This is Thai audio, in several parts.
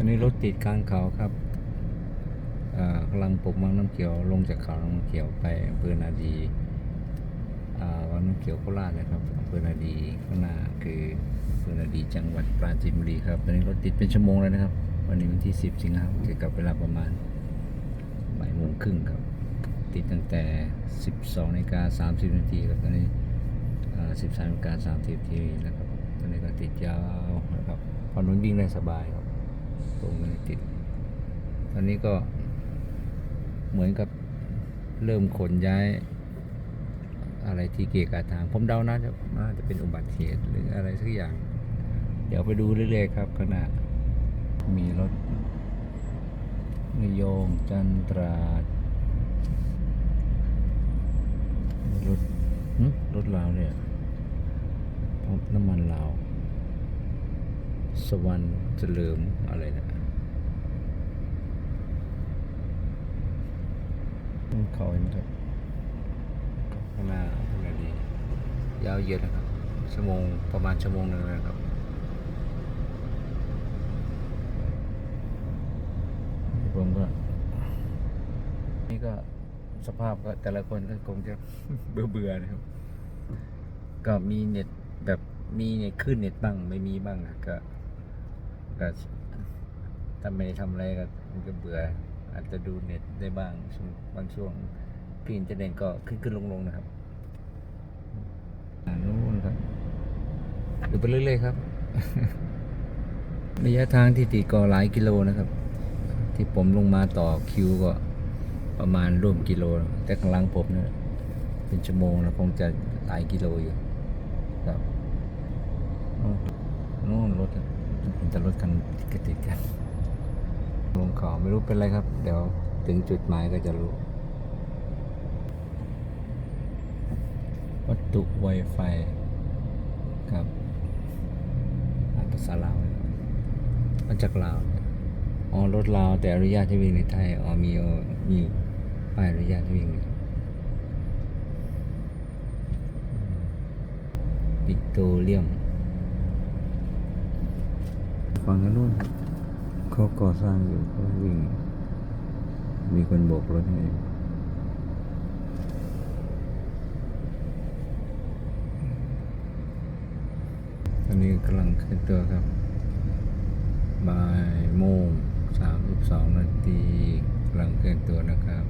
อนนี้รถติดกลางเขาครับอ่ากำลังปลูกมังน้ำเขียวลงจากเขาน้ำเขียวไปอำเภอนาดีอ่าวังน้ำเขียวโคราชนะครับอำเภอนาดีข้างหน้าคืออำเภอนาดีจังหวัดปราจีนบุรีครับตอนนี้รถติดเป็นชั่วโมงแล้วนะครับ วันนี้วันที่ 10 สิงหาคมเกี่ยวกับเวลาประมาณบ่ายโมงครึ่งครับ ติดตั้งแต่ 12นาฬิกา30นาทีครับตอนนี้อ่า13นาฬิกา30นาทีนะครับตอนนี้ก็ติดยาวนะครับพอนุนวิ่งได้สบาย ตรงไม่ติด ตอนนี้ก็เหมือนกับเริ่มขนย้าย อะไรที่เกี่ยวกับทาง ผมเดาน่าจะน่าจะเป็นอุบัติเหตุหรืออะไรสักอย่าง เดี๋ยวไปดูเรื่อยๆครับขณะมีรถนิยมจันตราดรถรถลาวเนี่ยปั๊มน้ำมันลาว สวรรค์เฉลิมอะไรเนะมันเขาเห็นครับข้างหน้าข้างหน้าดียาวเย็นนะครับ ชั่วโมงประมาณชั่วโมงหนึ่งนะครับผมก็ นี่ก็สภาพก็แต่ละคนก็คงจะเบื่อเบื่อๆนะครับ ก็มีเน็ตแบบมีเน็ตขึ้นเน็ตบ้างไม่มีบ้างอะก็ ก็ถ้าไม่ได้ทำอะไรก็มันก็เบื่อ อาจจะดูเน็ตได้บ้างช่วงบางช่วงพี่อินเทอร์เน็ตก็ขึ้นขึ้นลงลงนะครับอ่านู้นครับดูไปเรื่อยๆครับ ระยะทางที่ตีก็หลายกิโลนะครับ ที่ผมลงมาต่อคิวก็ประมาณร่วมกิโล แต่ข้างหลังผมเนี่ยเป็นชั่วโมงแล้วคงจะหลายกิโลอยู่ครับนู่นนู่นรถ เห็นแต่รถกันกระติดกันลงเขาไม่รู้เป็นไรครับ เดี๋ยวถึงจุดหมายก็จะรู้ วัตถุ Wi-Fi ครับอานภาษาลาวมาจากลาวอ๋อรถลาวแต่อนุญาตให้วิ่งในไทยอ๋อมีออมีป้ายอนุญาตให้วิ่งปิโตรเลียม ฟังกันนู่นเขาก่อสร้างอยู่เขาวิ่ง มีคนโบกรถให้ตอนนี้กำลังขึ้นตัวครับบ่ายโมงสามสิบสองนาทีกำลังเคลื่อนตัวนะครับ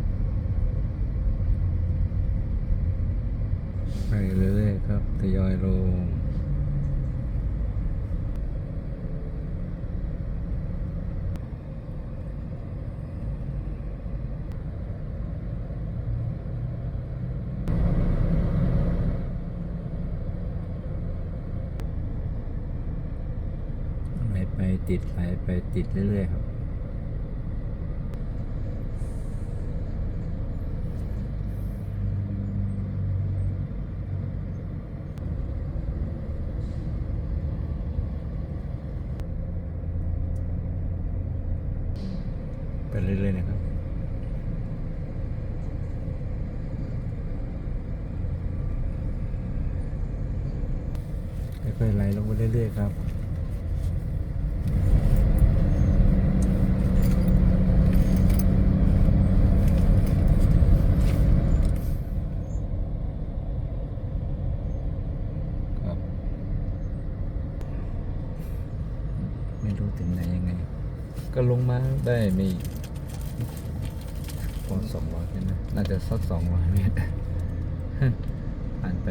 ไปเรื่อยๆครับทยอยลง ไปติดไหลไปติดเรื่อยๆครับไปเรื่อยๆนะครับค่อยๆไหลลงไปเรื่อยๆครับ ไม่รู้ถึงไหนยังไง ก็ลงมาได้ไม่พอสองร้อยใช่ไหมน่าจะสักสองร้อยเมตรผ่านไป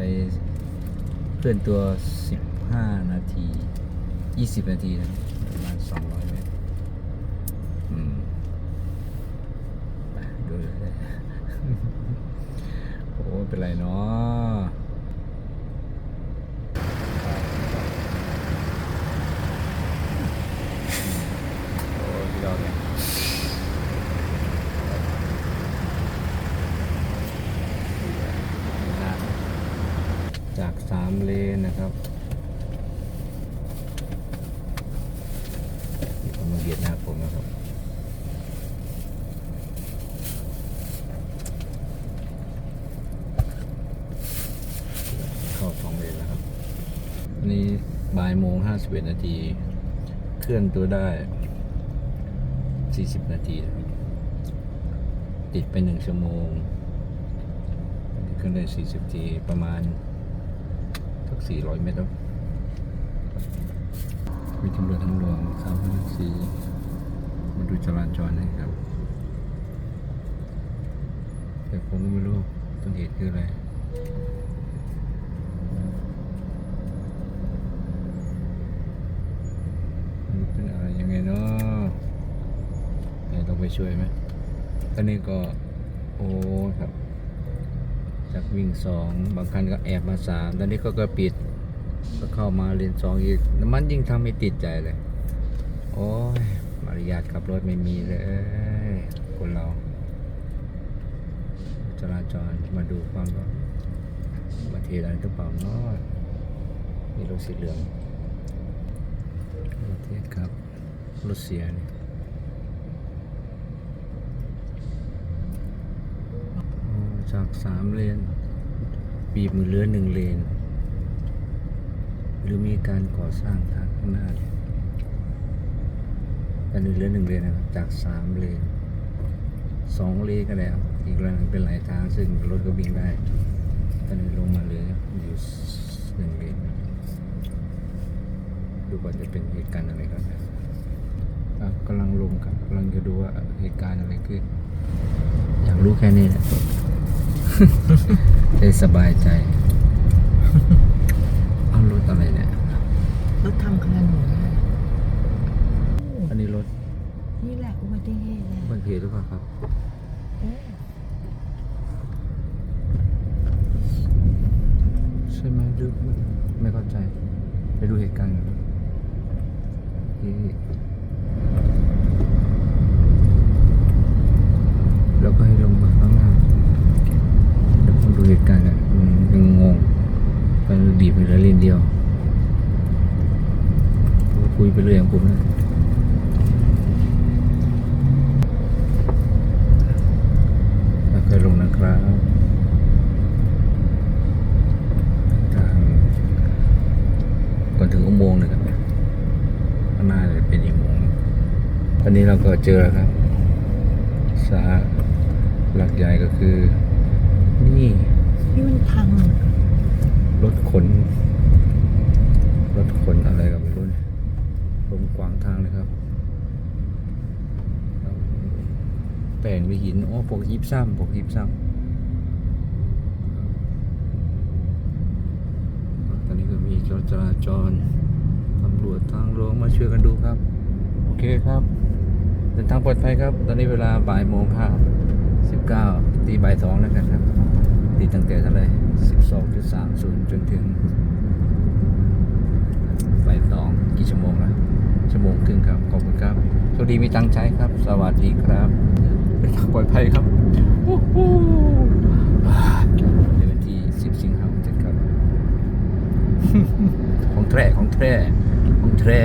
เคลื่อนตัวสิบห้านาทียี่สิบนาทีนะประมาณสองร้อยเมตรอืมไปดูเลยโอ้เป็นไรเนาะ โอ้พี่ดอกเนี่ยจากสามเลนนะครับที่เขามาเบียดหน้าผมนะครับเข้าสองเลนแล้วครับวันนี้บ่ายโมงห้าสิบเอ็ดนาที เคลื่อนตัวได้ สี่สิบนาที ติดไปหนึ่งชั่วโมงขึ้นได้สี่สิบทีประมาณสักสี่ร้อยเมตรแล้วมีตำรวจทางหลวงสามพันสี่มาดูจราจรให้ครับ แต่ผมก็ไม่รู้ต้นเหตุคืออะไร มันเป็นอะไรยังไงเนาะ ช่วยไหมตอนนี้ก็โอ้ครับ จากวิ่งสองบางคันก็แอบมาสามตอนนี้ก็ก็ปิด ก็เข้ามาเลนสองอีกน้ำมันยิ่งทำให้ติดใจเลย โอ้ยมารยาทขับรถไม่มีเลย คนเรา จราจรมาดูความว่าอุบัติเหตุอะไรหรือเปล่าเนาะมีรถสีเหลืองอุบัติเหตุครับรถเสียนี่อ๋อ จากสามเลน บีบมือเลือหนึ่งเลน หรือมีการก่อสร้างทางข้างหน้าเลยแต่หนึ่งเลือหนึ่งเลนนะครับจากสามเลนสองเลนก็แล้ว อีกเลนงเป็นหลายทางซึ่งรถก็วิ่งได้ตอนนี้ลงมาเหลืออยู่หนึ่งเลนดูก่อนจะเป็นเหตุการณ์อะไรครับครับกำลังลงครับกำลังจะดูว่าเหตุการณ์อะไรขึ้น อยากรู้แค่นี้แหละ ได้สบายใจ เอารถอะไรเนี่ย รถทำขนมอันนี้รถนี่แหละอุบัติเหตุแหละบันเพหรือเปล่าครับเออใช่ไหมหรือไม่ไม่เข้าใจ ไปดูเหตุการณ์กันครับที่แล้วก็ให้ลงมาข้างล่างเดี๋ยวผมดูเหตุการณ์กันอืมยังงง ไปบีบไปแล้วเลนเดียวผมก็คุยไปเรื่อยของผมนะแล้วเคยลงนะครับทางก่อนถึงอุโมงค์นะครับข้างหน้าจะเป็นอีกอุโมงค์ตอนนี้เราก็เจอแล้วครับสาหลักใหญ่ก็คือ นี่ นี่มันพัง รถขน รถขนอะไรก็ไม่รู้เนี่ยลมกวางทางเลยครับแล้วแป้งไปหิน โอ้พวกยิบซ้ำพวกยิบซ้ำตอนนี้ก็มีจราจราจรตำรวจทางหลวงมาช่วยกันดูครับ โอเคครับเดินทางปลอดภัยครับ ตอนนี้เวลาบ่ายโมงห้าสิบเก้าตีบ่ายสองแล้วกันครับ ตีตั้งแต่เท่าไหรสิบสองจุดสามศูนย์จนถึงบ่ายสองกี่ชั่วโมงละชั่วโมงครึ่งครับ ขอบคุณครับโชคดีมีตังใช้ครับ สวัสดีครับเดินทางปลอดภัยครับวู้ฮู้ในวันที่สิบสิงหาคมเจ็ดครับ ของแท้ของแท้ของแท้